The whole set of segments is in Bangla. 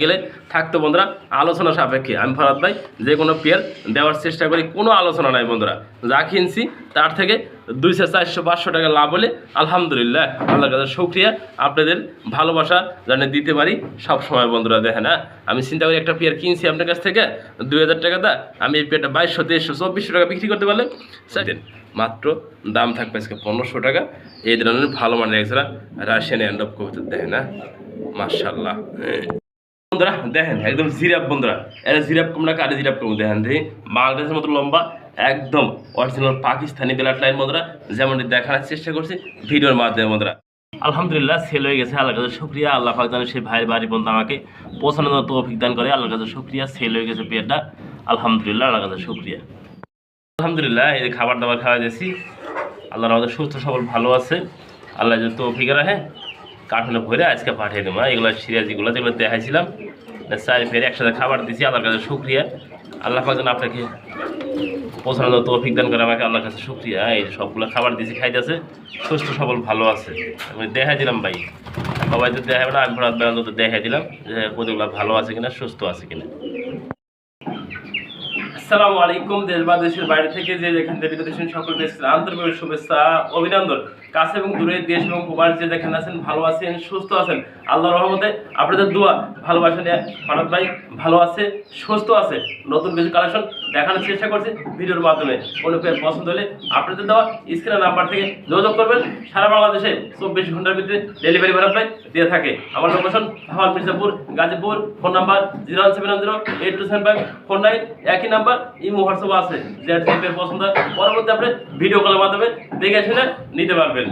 গেলে থাকতো বন্ধুরা, আলোচনা সাপেক্ষে। আমি ফরাদ ভাই, যে কোনো পেয়ার দেওয়ার চেষ্টা করি, কোনো আলোচনা নাই বন্ধুরা। যা কিনছি, তার থেকে দুইশো, চারশো, পাঁচশো টাকা লাভ হলে আলহামদুলিল্লাহ, আল্লাহর কাছে শুক্রিয়া। আপনাদের ভালোবাসা যেন দিতে পারি সব সময় বন্ধুরা, দেখেন হ্যাঁ? আমি চিন্তা করি একটা পেয়ার কিনছি আপনার কাছ থেকে, দুই হাজার টাকা দা, আমি এই পেয়ারটা বাইশশো, তেইশশো, চব্বিশশো টাকা বিক্রি করতে পারলে সেদিন মাত্র দাম থাকবে আজকে পনেরোশো টাকা। এই ধরনের ভালো মানের এছাড়া রাশিয়ান অ্যান্ড অফ কবিতা দেখেন হ্যাঁ? মার্শাল্লাহ বন্ধুরা, দেখেন, একদম জিরাপ বন্ধুরা। এটা জিরাপ কম না কারে জিরাপ কম, দেখেন, দেখি। বাংলাদেশের মতো লম্বা, একদম অরিজিনাল পাকিস্তানি বেলাট লাইন বন্ধুরা, যেমনটি দেখানোর চেষ্টা করছি ভিডিওর মাধ্যমে বন্ধুরা। আলহামদুলিল্লাহ সেল হয়ে গেছে, আল্লাহর কাছে শুক্রিয়া। আল্লাহ পাক জানে সেই ভাইয়ের বাড়ি বন্ধু আমাকে পৌঁছানোর তৌফিক দান করে। আল্লাহর কাছে শুক্রিয়া সেল হয়ে গেছে পেটটা। আলহামদুলিল্লাহ, আল্লাহর কাছে শুক্রিয়া। আলহামদুলিল্লাহ, এই যে খাবার দাবার খাওয়া গেছি আল্লাহর আমাদের সুস্থ, সবল, ভালো আছে। আল্লাহ যদি তৌফিক রাখে। কার্টুনে ভরে আজকে পাঠিয়ে দেবো। হ্যাঁ? এগুলো সিরিয়াসগুলো যেগুলো দেখাইছিলাম চারি ফের একসাথে খাবার দিয়েছি আল্লাহর কাছে শুক্রিয়া। আল্লাহ যেন আপনাকে পৌঁছানোর তৌফিক দান করে আমাকে, আল্লাহর কাছে শুক্রিয়া। এই সবগুলো খাবার দিয়েছি খাইতেছে, সুস্থ, সবল, ভালো আছে। আমি দেখাই দিলাম ভাই। সবাই তো দেখাবে না, আমি ভরাত বেড়ানো তো দেখাই দিলাম যে কতগুলো ভালো আছে কিনা, সুস্থ আছে কিনা। আসসালামু আলাইকুম, দেশ বা দেশের বাইরে থেকে যে যেখান থেকে সকলকে আন্তরিক শুভেচ্ছা, অভিনন্দন। কাছে এবং দূরে দেশ এবং প্রবাস যে যেখানে আছেন, ভালো আছেন, সুস্থ আছেন আল্লাহ রহমতে আপনাদের দোয়া, ভালোবাসা নিয়ে ফারাদ ভাই ভালো আছে, সুস্থ আছে। নতুন কিছু কালেকশন দেখানোর চেষ্টা করছি ভিডিওর মাধ্যমে। কোনো পেয়ে পছন্দ হলে আপনাদের দেওয়া স্ক্রিনের নাম্বার থেকে যোগাযোগ করবেন। সারা বাংলাদেশে চব্বিশ ঘণ্টার ভিতরে ডেলিভারি ভাড়া ভাই দিয়ে থাকে। আমার location Hawal Mirzapur, Gazipur phone number zero one seven zero eight two seven five four nine একই নাম্বার ইমো হোয়াটসঅ্যাপ আছে। যে পছন্দ হয়, পরবর্তী আপনি ভিডিও কলের মাধ্যমে দেখে শুনে নিতে পারবেন।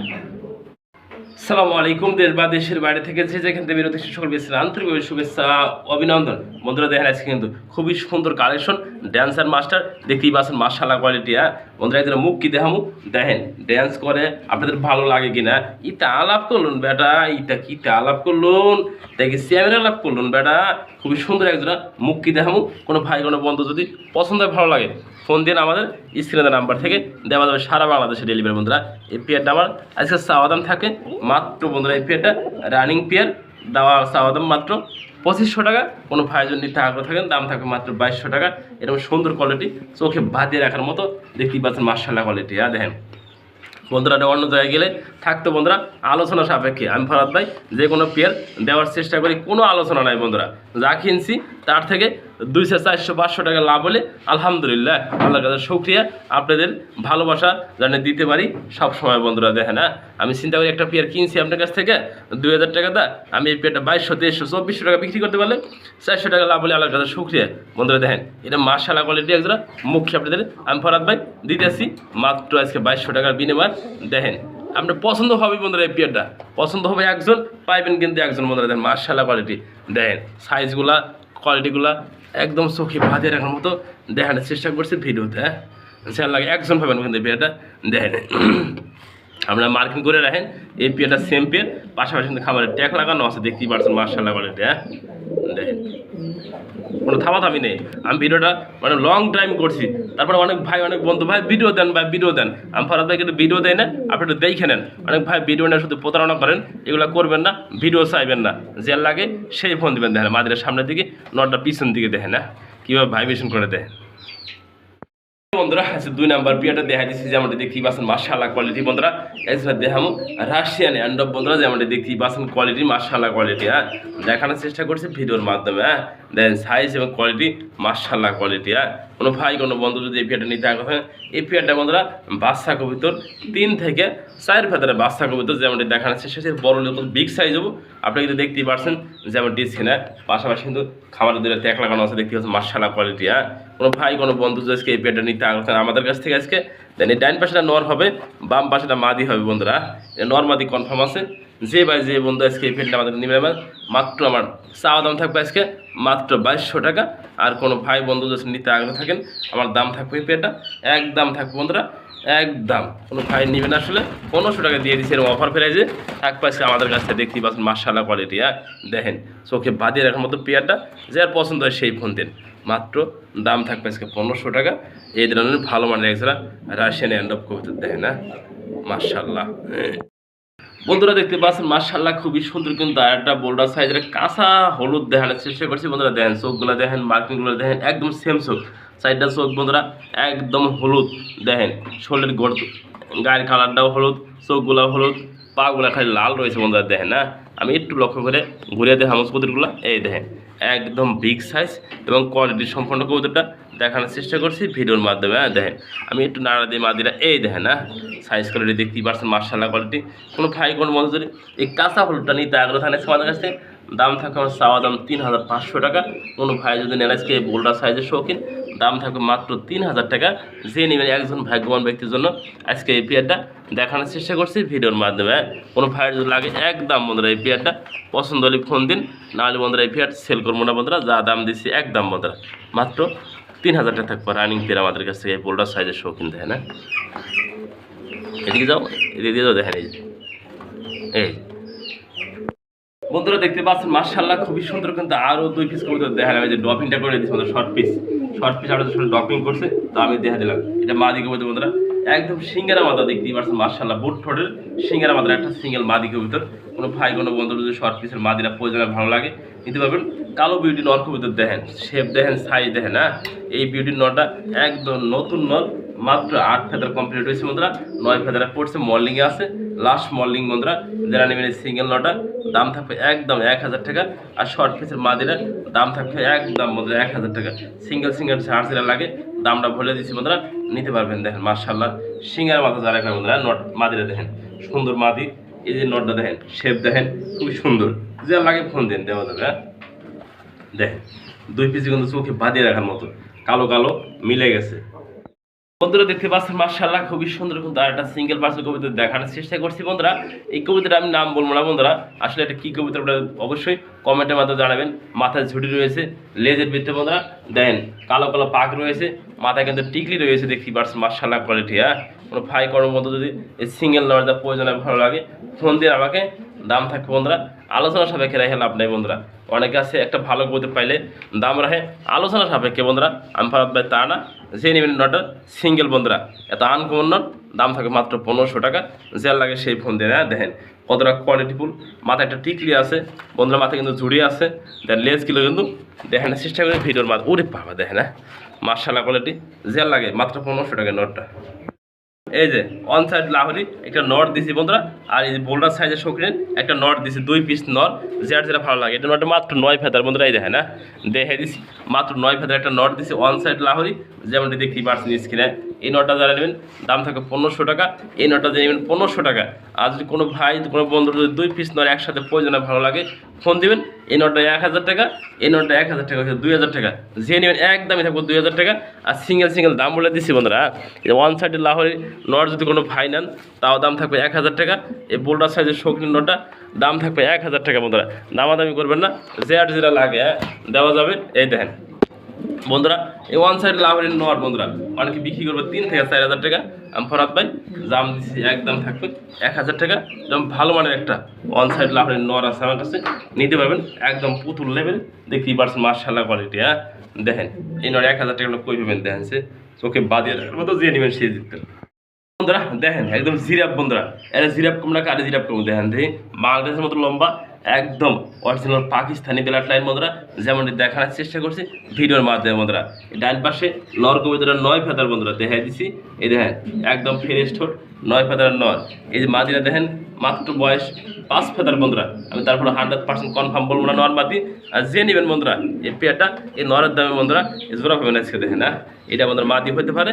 সালামু আলাইকুম, দেশ বা দেশের বাইরে থেকে যে যেখান থেকে বিরতি সকল বেশি আন্তরিকভাবে শুভেচ্ছা, অভিনন্দন। বন্ধুরা, দেখেন আজকে কিন্তু খুবই সুন্দর কালেকশন ড্যান্সার মাস্টার দেখতেই পাচ্ছেন মার্শাল্লাহ কোয়ালিটি হ্যাঁ? বন্ধুরা, এদের মুখ কি দেখামু? দেখেন ড্যান্স করে, আপনাদের ভালো লাগে কিনা? ইটা আলাপ করলুন, বেটা, ইটা কি আলাপ করলুন? দেখি, স্যামের আলাপ করলুন, বেটা। খুবই সুন্দর একজনা মুখ কি দেখামু? কোনো ভাই, কোনো বন্ধু যদি পছন্দ ভালো লাগে ফোন দিন আমাদের স্ক্রিনে নাম্বার থেকে দেওয়া যাবে সারা বাংলাদেশে ডেলিভারি বন্ধুরা। এই পেয়ারটা আমার আজকে সাওয়াদাম থাকে। মাত্র বন্ধুরা, এই পেয়ারটা রানিং পেয়ার। দেওয়া সাওয়াদাম মাত্র পঁচিশশো টাকা। কোনো ভাইজন নিতে আগ্রহ থাকেন দাম থাকবে মাত্র বাইশশো টাকা। এরকম সুন্দর কোয়ালিটি চোখে বাঁধিয়ে রাখার মতো দেখতেই পাচ্ছেন মার্শাল্লাহ কোয়ালিটি হ্যাঁ দেখেন। বন্ধুরা অন্য জায়গায় গেলে থাকতো বন্ধুরা, আলোচনা সাপেক্ষে। আমি ফরাদ ভাই, যে কোনো পেয়ার দেওয়ার চেষ্টা করি, কোনো আলোচনা নাই বন্ধুরা। যা কিনছি, তার থেকে দুইশো চারশো পাঁচশো টাকা লাভ হলে আলহামদুলিল্লাহ, আল্লাহর কাছে শুক্রিয়া। আপনাদের ভালোবাসা যেন দিতে পারি, সব সময় বন্ধুরা দেখেন হ্যাঁ? আমি চিন্তা করি একটা পেয়ার কিনছি আপনার কাছ থেকে, দুই হাজার টাকা দা, আমি এই পেয়ারটা বাইশশো, তেইশশো, চব্বিশশো টাকা বিক্রি করতে পারলে চারশো টাকা লাভ হলে আল্লাহর কাছে শুক্রিয়া। বন্ধুরা দেখেন, এটা মার্শালা কোয়ালিটি একজোড়া মুখ আপনাদের? আমি ফরাত ভাই দিতেছি, মাত্র আজকে বাইশশো টাকার বিনিময়। দেখেন, আপনার পছন্দ হবে বন্ধুরা এই পেয়ারটা, পছন্দ হবে একজন, পাইবেন কিন্তু একজন বন্ধুরা দেখেন মার্শালা কোয়ালিটি দেখেন সাইজগুলা কোয়ালিটিগুলা একদম চোখে ভাজে রাখার মতো দেখানোর চেষ্টা করছে ভিডিওতে হ্যাঁ? সে লাগে একজন পাবেন কিন্তু বিয়েটা পেয়ারটা দেখেন। আপনারা মার্কিং করে রাখেন, এই পেয়ারটা সেম পেয়ার পাশাপাশি কিন্তু খাবারের ট্যাক লাগানো আছে, দেখতেই পারছেন মার্শাল্লাহ কোয়ালিটি হ্যাঁ? দেখেন কোনো থামাথামি নেই। আমি ভিডিওটা মানে লং টাইম করছি। তারপরে অনেক ভাই, অনেক বন্ধু, ভাই ভিডিও দেন, ভাই ভিডিও দেন। আমি ফরাদ ভাই কিন্তু ভিডিও দেয় না, আপনি একটু দেখে নেন। অনেক ভাই ভিডিও না শুধু প্রতারণা করেন, এগুলো করবেন না ভিডিও চাইবেন না। যে লাগে সেই ফোন দেবেন, দেখেন মাদের সামনের দিকে, নটটা পিছন দিকে দেখেন না কীভাবে ভাইব্রেশন করে দেয় বন্ধুরা আছে দুই নাম্বার বিয়াটা দেখা দিচ্ছি যেমনটি দেখতেই পাচ্ছেন মার্শাল্লাহ কোয়ালিটি বন্ধুরা, এছাড়া দেখামো রাশিয়ান অ্যান্ড বন্ধুরা, যেমনটি দেখতেই পাচ্ছেন কোয়ালিটি মার্শাল্লাহ কোয়ালিটি হ্যাঁ? দেখানোর চেষ্টা করছি ভিডিওর মাধ্যমে হ্যাঁ? দেখেন সাইজ এবং কোয়ালিটি মার্শাল্লাহ কোয়ালিটি হ্যাঁ? কোনো ভাই, কোনো বন্ধু যদি এই বিয়াটা নিতে হয় এই পেয়ারটা বন্ধুরা বাচ্চা কবিতর, তিন থেকে চার ভেতরে বাচ্চা কবিতর যেমনটি দেখানোর চেষ্টা করছি বড় লোক বিগ সাইজ হব। আপনি কিন্তু দেখতেই পারছেন যেমন ডিসকিনে পাশাপাশি কিন্তু খাবারের দূরে ট্যাক লাগানো আছে দেখতে পাচ্ছেন মার্শাল্লাহ কোয়ালিটি হ্যাঁ। কোনো ভাই, কোনো বন্ধু আজকে এই পেয়ারটা নিতে আগ্রহ আমাদের কাছ থেকে আজকে, দেন এই ডাইন পাশেটা নর হবে, বাম পাশেটা মাদি হবে বন্ধুরা এই নর মাদি কনফার্ম আছে। যে ভাই, যে বন্ধু আজকে এই পেয়ারটা আমাদের নিবে আমার মাত্র আমার চাওয়া দাম থাকবে আজকে মাত্র বাইশশো টাকা। আর কোনো ভাই বন্ধু যদি নিতে আগ্রহ থাকেন, আমার দাম থাকবে এই পেয়ারটা একদম থাকবে বন্ধুরা, একদম। কোনো ভাই নেবেন আসলে। পনেরোশো টাকা দিয়ে দিচ্ছে এরকম অফার প্রাইজে। এক পাশে আমাদের কাছ দেখতেই পাচ্ছেন মার্শাল্লাহ কোয়ালিটি হ্যাঁ? দেখেন, চোখে বাঁধিয়ে রাখার মতো পেয়ারটা, যার পছন্দ হয় সেই ফোন দিন। মাত্র দাম থাকবে আজকে পনেরোশো টাকা। এই ধরনের ভালো মানের এছাড়া রাশিয়ান অ্যান্ড অফ কবিতা দেখেন হ্যাঁ? মার্শাল্লাহ বন্ধুরা দেখতে পাচ্ছেন মার্শাল্লাহ খুবই সুন্দর কিন্তু একটা বোল্ডার সাইজের কাঁচা হলুদ দেখানোর চেষ্টা করছি বন্ধুরা। দেখেন চোখগুলো দেখেন, মার্কিংগুলো দেখেন, একদম সেম চোখ। সাইডটা চোখ বন্ধুরা, একদম হলুদ। দেখেন শরীরের গড় গায়ের কালারটাও হলুদ চোখগুলো হলুদ, পাগুলো খালি লাল রয়েছে বন্ধুরা, দেখেন, না? আমি একটু লক্ষ্য করে ঘুরিয়ে দেখে হামস এই দেখেন, একদম বিগ সাইজ এবং কোয়ালিটি সম্পন্ন কবুতরটা। দেখানোর চেষ্টা করছি ভিডিওর মাধ্যমে হ্যাঁ দেখেন। আমি একটু নাড়া দিয়ে মাদিরা, এই দেখেন না সাইজ কোয়ালিটি দেখতেই পারছেন মার্শাল্লাহ কোয়ালিটি কোনো ভাই কোনো যদি এই কাঁচা হলুদটা নিতে আগ্রহ থাকছে আমাদের কাছে। দাম থাকে আমার চাওয়া দাম তিন হাজার পাঁচশো টাকা। কোনো ভাই যদি নেন আজকে বোল্ডার সাইজের শৌখিন, দাম থাকবে মাত্র তিন হাজার টাকা। যে নেবেন একজন ভাগ্যবান ব্যক্তির জন্য আজকে এই পেয়ারটা দেখানোর চেষ্টা করছি ভিডিওর মাধ্যমে হ্যাঁ। কোনো ভাইয়ের যদি লাগে, একদম বন্ধুরা, এই পেয়ারটা পছন্দ হলে ফোন দিন নাহলে বন্ধুরা, এই পেয়ার সেল করব না বন্ধুরা, যা দাম দিচ্ছি একদম বন্ধুরা। মাত্র তিন হাজার টাকা থাকবে রানিং পেয়ার আমাদের কাছ থেকে পোলটার সাইজের কিনতে, হয় না? এদিকে যাও এদিকে যাও, দেখেন এই এই। বন্ধুরা, দেখতে পাচ্ছেন মার্শাল্লাহ খুবই সুন্দর কিন্তু আরও দুই পিস কবুতর। দেখা যাবে যে ডপিংটা করে দিচ্ছে short piece short piece short doping করছে, তো আমি দেখা দিলাম। এটা মা দিকে বলতে বন্ধুরা। একদম সিঙ্গারা মাথা দেখতেই পাচ্ছেন মার্শাল্লাহ বুট ঠোঁটের সিঙ্গারা মাথার একটা সিঙ্গেল মাদি কবুতর কোনো ভাই, কোনো বন্ধুর যদি শর্ট পিসের মাদিরা প্রয়োজনে ভালো লাগে, নিতে পারবেন। কালো বিউটি নর কবুতর দেখেন শেপ দেখেন সাইজ দেখেন হ্যাঁ? এই বিউটি নরটা একদম নতুন নর মাত্র আট ফেদার কমপ্লিট হয়েছে বন্ধুরা, নয় ফেদারে পড়ছে মর্নিংয়ে আছে। লাস্ট মর্নিং বন্ধুরা, যারা নেবেন এই সিঙ্গেল নটা দাম থাকবে একদম এক হাজার টাকা। আর শর্ট পিসের মাদিরা দাম থাকবে একদম বন্ধুরা এক হাজার টাকা। সিঙ্গেল সিঙ্গেল যেটা লাগে, দামটা বলে দিচ্ছি বন্ধুরা। নিতে পারবেন, দেখেন মার্শাল্লাহ সিঙ্গার মাথা যারা এখানে বন্ধুরা, নট মাদিরা দেখেন, সুন্দর মাদি, এই যে নটটা দেখেন শেপ দেখেন, খুবই সুন্দর। যা লাগে ফোন দেন, দেওয়া যাবে হ্যাঁ? দেখেন, দুই পিসি কিন্তু চোখে বাঁধিয়ে রাখার মতো, কালো কালো মিলে গেছে। বন্ধুরা দেখতে পাচ্ছেন মার্শাল্লাহ খুবই সুন্দর কিন্তু আর একটা সিঙ্গেল পার্সেল কবিতা দেখানোর চেষ্টা করছি বন্ধুরা। এই কবিতাটা আমি নাম বলব না বন্ধুরা, আসলে এটা কী কবিতা আপনারা অবশ্যই কমেন্টের মাধ্যমে জানাবেন। মাথায় ঝুটি রয়েছে লেজের ভিতরে বন্ধুরা। দেন কালো কালো পাক রয়েছে, মাথায় কিন্তু টিকলি রয়েছে, দেখতে পাচ্ছেন মার্শাল্লাহ কোয়ালিটি হ্যাঁ? কোনো ভাই মতো যদি সিঙ্গেল নেওয়ার যা প্রয়োজন হয়, ভালো লাগে। ফোন দিয়ে আমাকে দাম থাকবে বন্ধুরা আলোচনা সাপেক্ষে রেখে লাভ নেই বন্ধুরা। অনেকে আছে, একটা ভালো কবিতা পাইলে দাম রাখে। আলোচনা সাপেক্ষে বন্ধুরা, আমি ভারত ভাই তা না, যে নেবেন নটটা সিঙ্গেল বন্ধুরা। এত আনকমন নট দাম থাকে মাত্র পনেরোশো টাকা। যে লাগে সেই ফোন দিয়ে হ্যাঁ দেখেন কতটা কোয়ালিটিফুল মাথায় একটা টিকলি আছে, বন্ধুরা মাথায় কিন্তু জুড়ি আছে। দেন লেজ কিলো কিন্তু, দেখেন চেষ্টা করে ভিডিওর মাথা ওরে বাবা, দেখেন হ্যাঁ মার্শাল্লাহ কোয়ালিটি যে লাগে মাত্র পনেরোশো টাকা নটটা এই যে অন সাইড লাহরি, একটা নট দিছি বন্ধুরা, আর এই যে বোল্ডার সাইজের শৌখিন একটা নট দিছি, দুই পিস নট যেটা যেটা ভালো লাগে। এটা নটে মাত্র নয় ফেদার বন্ধুরা, এই দেখে না দেখে দিছি, মাত্র নয় ফেদার একটা নট দিছি অন সাইড লাহরি, যেমনটি দেখতেই পারছেন স্ক্রিনে এই নটটা যারা নেবেন দাম থাকে পনেরোশো টাকা। এই নটটা যে নেবেন পনেরোশো টাকা। আর যদি কোনো ভাই কোনো বন্ধু যদি দুই পিস নয় একসাথে প্রয়োজনে ভালো লাগে ফোন দিবেন এই নটটা এক হাজার টাকা এই নটটা এক হাজার টাকা দুই হাজার টাকা। যে নেবেন একদমই থাকব দুই হাজার টাকা। আর সিঙ্গেল সিঙ্গেল দাম বলে দিচ্ছি বন্ধুরা ওয়ান সাইডের লাহোরি নট যদি কোনো ভাই নেন তাও দাম থাকবে এক হাজার টাকা। এই বোল্ডার সাইজের শৌখিন নটটা দাম থাকবে এক হাজার টাকা বন্ধুরা। দামাদামি করবেন না যে আর যেটা লাগে হ্যাঁ, দেওয়া যাবে। এই দেখেন বন্ধুরা, এই ওয়ান সাইড লাভের নেওয়ার বন্ধুরা, অনেকে বিক্রি করবে তিন থেকে চার হাজার টাকা। আমি ফরাত ভাই, দাম দিচ্ছি একদম থাকবে এক হাজার টাকা। একদম ভালো মানের একটা ওয়ান সাইড লাভের নেওয়ার আছে আমার কাছে। নিতে পারবেন একদম পুতুল লেভেল দেখতেই পারছেন মার্শাল্লাহ কোয়ালিটি হ্যাঁ? দেখেন, এই নয় এক হাজার টাকা কই পাবেন? দেখেন সে চোখে বাদিয়ে রাখার মতো যে নেবেন সে জিততেন বন্ধুরা, দেখেন, একদম জিরাপ বন্ধুরা, এটা জিরাপ কম না কারে জিরাপ কম? দেখেন, দেখি, বাংলাদেশের মতো লম্বা একদম অরিজিনাল পাকিস্তানি ব্লাড লাইন বন্ধুরা, যেমনটি দেখানোর চেষ্টা করছি, ভিডিওর মাধ্যমে বন্ধুরা। ডান পাশে নর কবিতার নয় ফেদার বন্ধুরা দেখাই দিছি। এই দেখেন, একদম ফ্রেশ ঠোঁট, নয় ফেদার নর এই যে মাদিরা দেখেন, মাত্র বয়স পাঁচ ফেদার বন্ধুরা। আমি তারপরে হান্ড্রেড পার্সেন্ট কনফার্ম বলব না, নর মাদি। আর যে নেবেন বন্ধুরা, এই পেয়ারটা, এই নরের দামে বন্ধুরা জোড়া হবে না আজকে দেখেন হ্যাঁ? এটা বন্ধুরা মাদি হতে পারে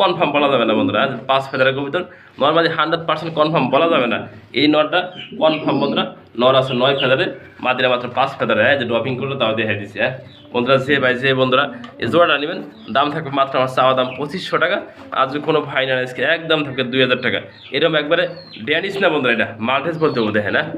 কনফার্ম বলা যাবে না বন্ধুরা পাঁচ ফেদারের কবিতর নর্মালি হান্ড্রেড পার্সেন্ট কনফার্ম বলা যাবে না। এই নরটা কনফার্ম বন্ধুরা নর আছে নয় ফেদারে, মাদিরা মাত্র পাঁচ ফেদারে হ্যাঁ যে ড্রপিং করল তাও দেখে দিচ্ছি হ্যাঁ। বন্ধুরা, যে ভাই, যে বন্ধুরা, এই জোড়াটা নেবেন, দাম থাকবে মাত্র আমার চাওয়া দাম পঁচিশশো টাকা, আর যদি কোনো ভাই না একদম থাকবে দুই হাজার টাকা। এরকম একবারে ড্যানিস না বন্ধুরা এটা? মাল্টেস বলতে দেখেন হ্যাঁ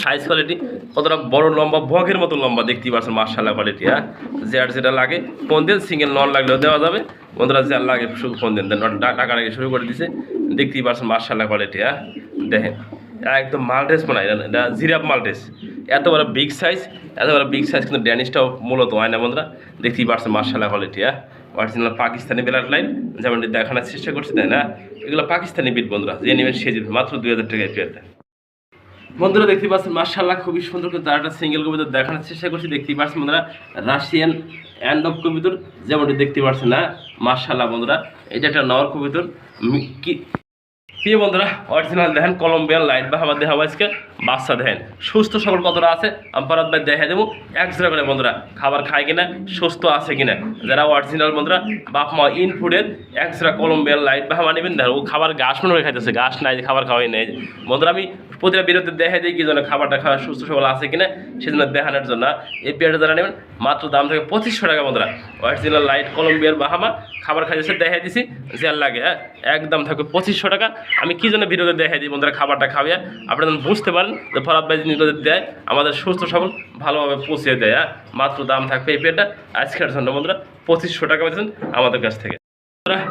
সাইজ কোয়ালিটি কতটা বড়, লম্বা, বগের মতো লম্বা, দেখতেই পাচ্ছেন মার্শাল্লাহ কোয়ালিটি হ্যাঁ? যে আর যেটা লাগে ফোন দেন সিঙ্গেল নন লাগলেও দেওয়া যাবে। বন্ধুরা যে লাগে শুধু ফোন দেন টাকা আগে শুরু করে দিছে, দেখতেই পাচ্ছেন মার্শাল্লাহ কোয়ালিটি হ্যাঁ? দেখেন। একদম মাল্টেস মনে হয় এটা জিরাপ মাল্টেস এত বড় বিগ সাইজ এত বড় বিগ সাইজ কিন্তু ড্যানিশটাও মূলত হয় না বন্ধুরা। দেখতেই পাচ্ছেন মার্শাল্লাহ কোয়ালিটি হ্যাঁ? অরিজিনাল পাকিস্তানি ব্লাড লাইন যেমন দেখানোর চেষ্টা করছে, তাই না? এগুলো পাকিস্তানি বিট বন্ধুরা, যে নেবেন সে মাত্র দুই হাজার টাকায় পেয়ারটা বন্ধুরা দেখতে পাচ্ছেন মার্শাল্লাহ খুবই সুন্দর করে তার একটা সিঙ্গেল কবিতা দেখানোর চেষ্টা করছি। দেখতেই পাচ্ছেন বন্ধুরা রাশিয়ান অ্যান্ড অফ কবিতর, যেমনটি দেখতে পাচ্ছেন না মার্শাল্লাহ বন্ধুরা, এটা একটা নর কবিতর প্রিয় বন্ধুরা অরিজিনাল দেখেন কলম্বিয়ান লাইট বা আমার দেখাবো আজকে। বাচ্চা দেখেন, সুস্থ সকল কতটা আছে? আমি পরাত ভাই দেখা দেবো। একজোড়া করে বন্ধুরা, খাবার খায় কিনা, সুস্থ আছে কিনা। যারা অরিজিনাল বন্ধুরা, বাপ মা ইন ফুডের একজোড়া কলম্বিয়ান লাইট বা আমার নেবেন ও খাবার ঘাস মনে খাইতেছে, ঘাস নাই, খাবার খাওয়াই নেই। বন্ধুরা, আমি প্রতিটা বিরতি দেখা দিই কি জন্য খাবারটা খাওয়া সুস্থ সবল আছে কিনা, সেজন্য দেখানোর জন্য। এই পেয়ারটা যারা নেবেন, মাত্র দাম থেকে পঁচিশশো টাকা বন্ধুরা। অরিজিনাল লাইট কলম্বিয়ার বাহামা খাবার খাইতেছে দেখা দিছি যে লাগে হ্যাঁ একদম থাকবে পঁচিশশো টাকা। আমি কি জন্য ভিডিওতে দেখাই দিই বন্ধুরা, খাবারটা খাবে আপনারা যেন বুঝতে পারেন যে ফরাত ভাই জিনিস দেয়, আমাদের সুস্থ সবল ভালোভাবে পৌঁছে দেয় হ্যাঁ? মাত্র দাম থাকবে এই পেয়ারটা আজকের জন্য বন্ধুরা পঁচিশশো টাকা পেয়েছেন আমাদের কাছ থেকে।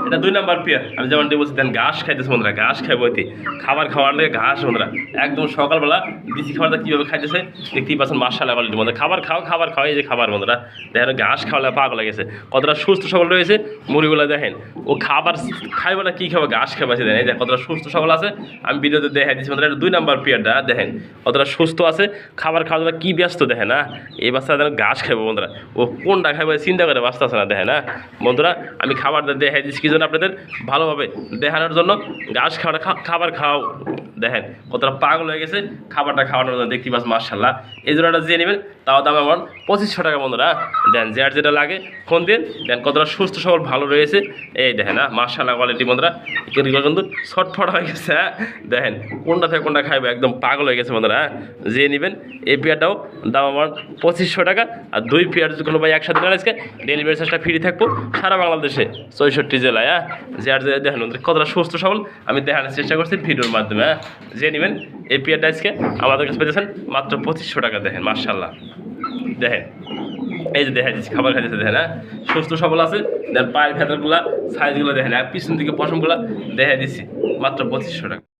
এটা দুই নাম্বার পেয়ার। আমি যেমনটি বলছি, দেন ঘাস খাইতেছে বন্ধুরা, ঘাস খাই বইতে খাবার খাওয়ার লাগে ঘাস বন্ধুরা। একদম সকালবেলা দিশি খাবারটা কীভাবে খাইতেছে, দেখতেই পাচ্ছেন মাসালা কোয়ালিটির মধ্যে খাবার খাও খাবার খাও, এই যে খাবার বন্ধুরা। দেখেন, ঘাস খাওয়ালে পাগল লেগেছে কতটা সুস্থ সবল রয়েছে মুড়িগুলো দেখেন। ও খাবার খাইবে না, কী খাবে, ঘাস খাবে আছে দেখেন, এই কতটা সুস্থ সবল আছে। আমি ভিডিওতে দেখাই দিচ্ছি বন্ধুরা, এটা দুই নাম্বার পেয়ারটা, দেখেন, কতটা সুস্থ আছে। খাবার খাওয়া জন্য কী ব্যস্ত, দেখেন না এই বাচ্চা যেন ঘাস খাইবো বন্ধুরা। ও কোনটা খাবে চিন্তা করে বাঁচতে আছে না, দেখেন না বন্ধুরা, আমি খাবারটা দেখাই দিচ্ছি কি জন্য আপনাদের ভালোভাবে দেখানোর জন্য ঘাস খাওয়াটা খা- খাবার খাও। দেখেন, কতটা পাগল হয়ে গেছে খাবারটা খাওয়ানোর জন্য দেখতে পাচ্ছ মার্শাল্লাহ এই জোড়াটা যে নেবেন, তাও দাম আমার পঁচিশশো টাকা বন্ধুরা। দেন, যার যেটা লাগে, ফোন দিন দেন, কতটা সুস্থ সবল, ভালো রয়েছে। এই দেখেন না মার্শাল্লাহ কোয়ালিটি বন্ধুরা। কিন্তু ছটফট হয়ে গেছে হ্যাঁ। দেখেন, কোনটা থেকে কোনটা খাইবে, একদম পাগল হয়ে গেছে বন্ধুরা হ্যাঁ। যে নেবেন, এই পেয়ারটাও দাম আমার পঁচিশশো টাকা। আর দুই পেয়ার কোনো ভাই একসাথে আজকে ডেলিভারি চার্জটা ফ্রি থাকব, সারা বাংলাদেশে চৌষট্টি জেলায় হ্যাঁ? যে আর যে দেখেন কতটা সুস্থ সবল, আমি দেখানোর চেষ্টা করছি ভিডিওর মাধ্যমে হ্যাঁ? যে নেবেন, এই পিয়ার আজকে আমাদের কাছে পেয়েছেন মাত্র পঁচিশশো টাকা, দেখেন মার্শাল্লাহ দেখেন, এই যে দেখা যাচ্ছে খাবার খাইতেছে, দেখেন হ্যাঁ? সুস্থ সবল আছে, দেন পায়ের ভেতরগুলা সাইজগুলো দেখেন আর পিছন দিকে পশমগুলা দেখা দিচ্ছি, মাত্র পঁচিশশো টাকা।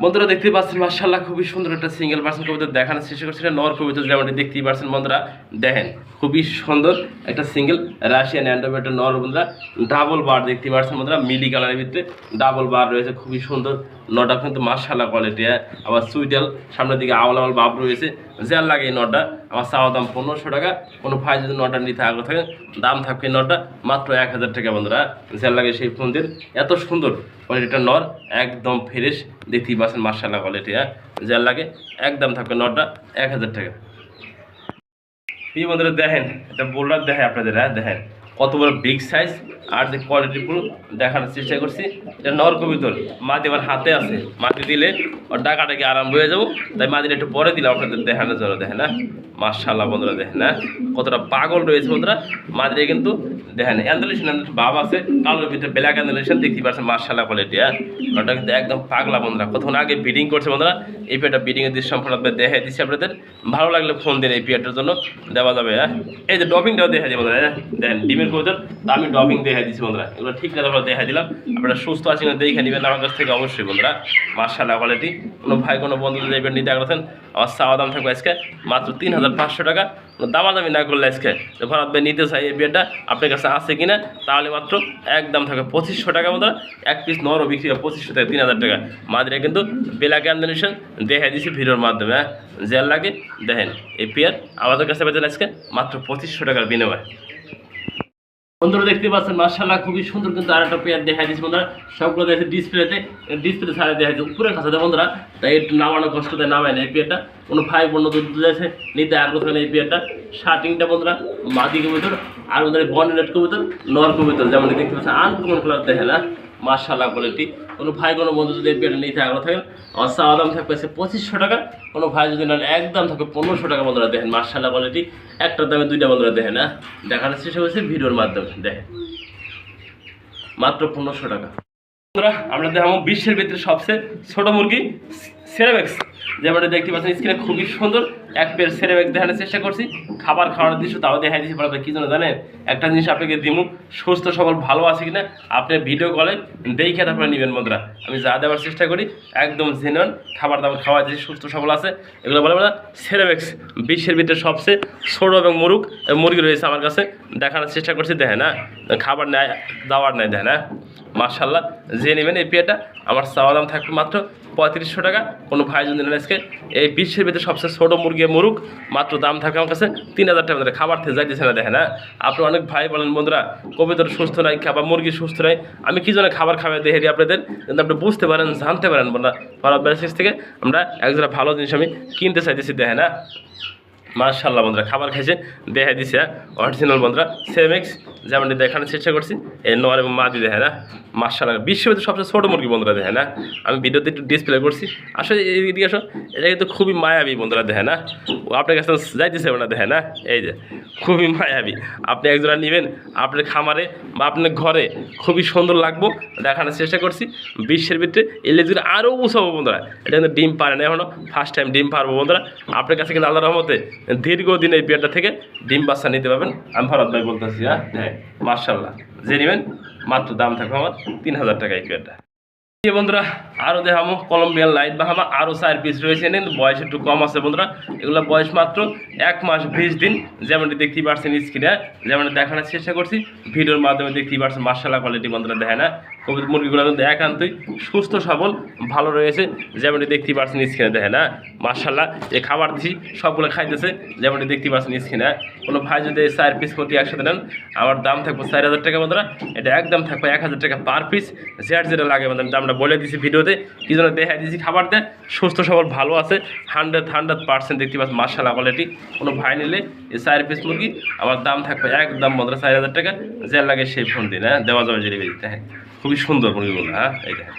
বন্ধুরা, দেখতেই পাচ্ছেন মার্শাল্লাহ খুবই সুন্দর একটা সিঙ্গেল পার্সন কবিতা দেখানোর চেষ্টা করছে এটা নর কবিতা যেমনটি দেখতেই পাচ্ছেন, বন্ধুরা, দেখেন, খুবই সুন্দর একটা সিঙ্গেল রাশিয়ান অ্যান্ডোভ একটা নর, বন্ধুরা, ডাবল বার দেখতে পাচ্ছেন, বন্ধুরা, মিলি কালারের ভিতরে ডাবল বার রয়েছে, খুবই সুন্দর নটা কিন্তু মার্শাল্লাহ কোয়ালিটি আবার সুইটাল সামনের দিকে আওয়াল আওয়াল ভাব রয়েছে যার লাগে এই নটা আমার চাওয়া দাম পনেরোশো টাকা। কোনো ভাই যদি নটা নিতে আগ্রহ থাকে, দাম থাকবে নটা মাত্র এক হাজার টাকা বন্ধুরা। যার লাগে সেই ফোনদের এত সুন্দর কোয়ালিটিটা নর, একদম ফ্রেশ দেখতেই পাচ্ছেন মার্শাল্লাহ কোয়ালিটি হ্যাঁ? যার লাগে একদম থাকবে নটা এক হাজার টাকা। এই বন্ধুরা, দেখেন এটা বোল্ডার দেখেন আপনাদের হ্যাঁ? দেখেন, কত বড় বিগ সাইজ আর যে কোয়ালিটি পুরো দেখানোর চেষ্টা করছি। এটা নর কবিতর, মাটি আমার হাতে আছে, মাটি দিলে ওর ডাকাটাকে আরাম হয়ে যাব। তাই মাটিটা একটু পরে দিলে আপনাদের দেখানোর জন্য দেখেন না মার্শাল্লাহ বন্ধুরা, দেখেন না কতটা পাগল রয়েছে বন্ধুরা মাটিটা কিন্তু দেখেন, অ্যান্ডালেশন ভাব আছে কালোর ভিতরে ব্ল্যাক অ্যান্ডালেশন, দেখতে পাচ্ছেন মার্শাল্লাহ কোয়ালিটি হ্যাঁ? ওটা কিন্তু একদম পাগলা বন্ধুরা, কতক্ষণ আগে বিডিং করছে বন্ধুরা, এই পেয়ারটা বিডিংয়ের দৃশ্য আপনাদের দেখাই দিচ্ছি আপনাদের। ভালো লাগলে ফোন দিন এই পেয়ারটার জন্য দেওয়া যাবে হ্যাঁ? এই যে ডপিংটাও দেখা দিই বন্ধুরা হ্যাঁ? দেখেন, ডিমের কবিতর আমি ডপিং দেখাই দিচ্ছি বন্ধুরা। এগুলো ঠিক কথা বলে দেখা দিলাম। আপনারা সুস্থ আছেন দেখে নেবেন, আমার কাছ থেকে অবশ্যই বন্ধুরা। মার্শাল্লাহ কোয়ালিটি কোনো ভাই, কোনো বন্ধু যদি পেয়ার নিতে আগ্রহ আমার চাওয়া দাম থাকবে আজকে মাত্র তিন হাজার পাঁচশো টাকা। দামাদামি না করলে আজকে। যে ভরাত নিতে চাই এই বিয়েটা আপনার কাছে আছে কিনা, তাহলে মাত্র একদম থাকবে পঁচিশশো টাকা মতো এক পিস নরও বিক্রি হয় পঁচিশশো থেকে তিন হাজার টাকা। মাদিরা কিন্তু বেলাকে আমদানিশন দেখাই দিয়েছি ভিডিওর মাধ্যমে হ্যাঁ? জেল লাগে দেখেন, এই পেয়ার আমাদের কাছে পেয়েছেন আজকে মাত্র পঁচিশশো টাকার বিনিময়। বন্ধুরা দেখতে পাচ্ছেন মার্শাল্লাহ খুবই সুন্দর কিন্তু আর একটা পেয়ার দেখা দিচ্ছে বন্ধুরা। সবগুলো দেখছে ডিসপ্লেতে ডিসপ্লে সারা দেখা যাচ্ছে উপরে কাছে বন্ধুরা, তাই একটু নামানো কষ্ট দেয় নামায় না এই পেয়ারটা কোনো ফাইভ অন্য দুধ আছে নিতে আগ্রহ থাকে না এই পেয়ারটা শার্টিংটা বন্ধুরা, মাদি কবিতর, আর বন্ধুরা বনেট কবিতর, নর কবিতর যেমন দেখতে পাচ্ছেন আনকমন কালার দেখে না মার্শাল্লাহ কোয়ালিটি কোনো ভাই, কোনো বন্ধু যদি এই নিতে আগ্রহ থাকেন অসা দাম থাকবে সে পঁচিশশো টাকা। কোনো ভাই যদি নেন একদম থাকবে পনেরোশো টাকা বন্ধুরা দেখেন মার্শাল্লাহ কোয়ালিটি একটার দামে দুইটা বন্ধুরা দেখেন হ্যাঁ দেখানোর চেষ্টা করছি ভিডিওর মাধ্যমে, দেখেন। মাত্র পনেরোশো টাকা। আমরা দেখাবো বিশ্বের ভিতরে সবচেয়ে ছোট মুরগি সেরামেক্স যেমনটা দেখতে পাচ্ছেন স্ক্রিনে খুবই সুন্দর। এক পেয়ার সেরামেক্স দেখানোর চেষ্টা করছি। খাবার খাওয়ানোর দৃশ্য তাও দেখাই দিচ্ছি বলতে কি জন্য জানেন? একটা জিনিস আপনাকে দিমু, সুস্থ সবল, ভালো আছে কিনা, আপনি ভিডিও কলে দেখে তারপরে নেবেন বন্ধুরা আমি যা দেওয়ার চেষ্টা করি, একদম জেনুয়ান খাবার দাবার খাওয়া যে সুস্থ সবল আছে, এগুলো বলে বলে সেরামেক্স বিশ্বের ভিতরে সবচেয়ে ছোট এবং মুরুগ মুরগি রয়েছে আমার কাছে, দেখানোর চেষ্টা করছি, দেখেন না খাবার নেয়, দাওয়ার নেয়, দেখেন না মার্শাল্লাহ যে নেবেন এই পেয়েটা আমার চাওয়া দাম থাকবে মাত্র পঁয়ত্রিশশো টাকা। কোনো ভাই যদি আজকে, এই বিশ্বের ভিতরে সবচেয়ে ছোটো মুরগি মুরুগ মাত্র দাম থাকে আমার কাছে তিন হাজার টাকা খাবার থেকে যাইতেছে না, দেখেন হ্যাঁ? আপনি অনেক ভাই বলেন, বন্ধুরা, কবিতর সুস্থ নাই, খাবার, মুরগি সুস্থ নাই। আমি কী জন্য খাবার খাবার দেখে দিই আপনাদের? কিন্তু আপনি বুঝতে পারেন, জানতে পারেন, বন্ধুরা। ভারত থেকে আমরা একজোড়া ভালো জিনিস আমি কিনতে চাইতেছি, দেখেন হ্যাঁ? মার্শাল্লাহ বন্ধুরা, খাবার খাইছে দেখা দিছে অরিজিনাল বন্ধুরা সেম এক্স যেমনটি দেখানোর চেষ্টা করছি, এই নর এবং মাদি দেখে না মার্শাল্লাহ বিশ্বের সবচেয়ে ছোটো মুরগি বন্ধুরা দেখে না আমি ভিডিওতে একটু ডিসপ্লে করছি। আসলে এইদিকে আসো, এটা কিন্তু খুবই মায়াবী বন্ধুরা দেখে না ও আপনার কাছে যাইতেছে না দেখে না এই যে, খুবই মায়াবী। আপনি একজোড়া নেবেন, আপনার খামারে বা আপনার ঘরে খুবই সুন্দর লাগবো, দেখানোর চেষ্টা করছি। বিশ্বের ভিতরে এলে যদি আরও উঁচাবো বন্ধুরা, এটা কিন্তু ডিম পারে না এখনও ফার্স্ট টাইম ডিম পারব বন্ধুরা। আপনার কাছে কিন্তু আল্লাহ রহমতে দীর্ঘদিন এই পেয়ারটা থেকে ডিম বাচ্চা নিতে পারবেন। আমি ভরত ভাই বলতেছি হ্যাঁ হ্যাঁ মার্শাল্লাহ যে নেবেন মাত্র দাম থাকবে আমার তিন হাজার টাকা এই পেয়ারটা বন্ধুরা আরও দেখাবো। কলম্বিয়ান লাইট বাহামা আরও চার পিস রয়েছে। কিন্তু বয়স একটু কম আছে বন্ধুরা। এগুলো বয়স মাত্র এক মাস বিশ দিন। যেমনটি দেখতেই পারছেন স্ক্রিনে যেমন দেখানোর চেষ্টা করছি। ভিডিওর মাধ্যমে দেখতেই পারছেন মার্শাল্লাহ কোয়ালিটি বন্ধুরা দেখে না। কবির মুরগিগুলো কিন্তু একান্তই সুস্থ, সবল, ভালো রয়েছে। যেমনটি দেখতেই পারছেন স্ক্রিনে দেখে না। মার্শাল্লাহ যে খাবার দিছি, সবগুলো খাইতেছে। যেমনটি দেখতেই পারছেন স্ক্রিনে কোনো ভাই যদি চার পিস মুরগি একসাথে নেন, আমার দাম থাকবে চার হাজার টাকা বন্ধুরা। এটা একদম থাকবে এক হাজার টাকা পার পিস যেটা যেটা লাগে বন্ধুরা, দামটা বলে দিছি ভিডিওতে, কি জন্য দেখা দিয়েছি খাবার দেয় সুস্থ সবল, ভালো আছে। হান্ড্রেড হান্ড্রেড পার্সেন্ট দেখতে পাচ্ছি মার্শাল কোয়ালিটি কোনো ভাই নিলে এই চার পিস মুরগি, আমার দাম থাকবে একদম মাত্র চার হাজার টাকা। যে লাগে সেই ফোন দিন হ্যাঁ? দেওয়া যাবে ডেলিভারিতে হ্যাঁ? খুবই সুন্দর মুরগিগুলো হ্যাঁ? এই দেখেন।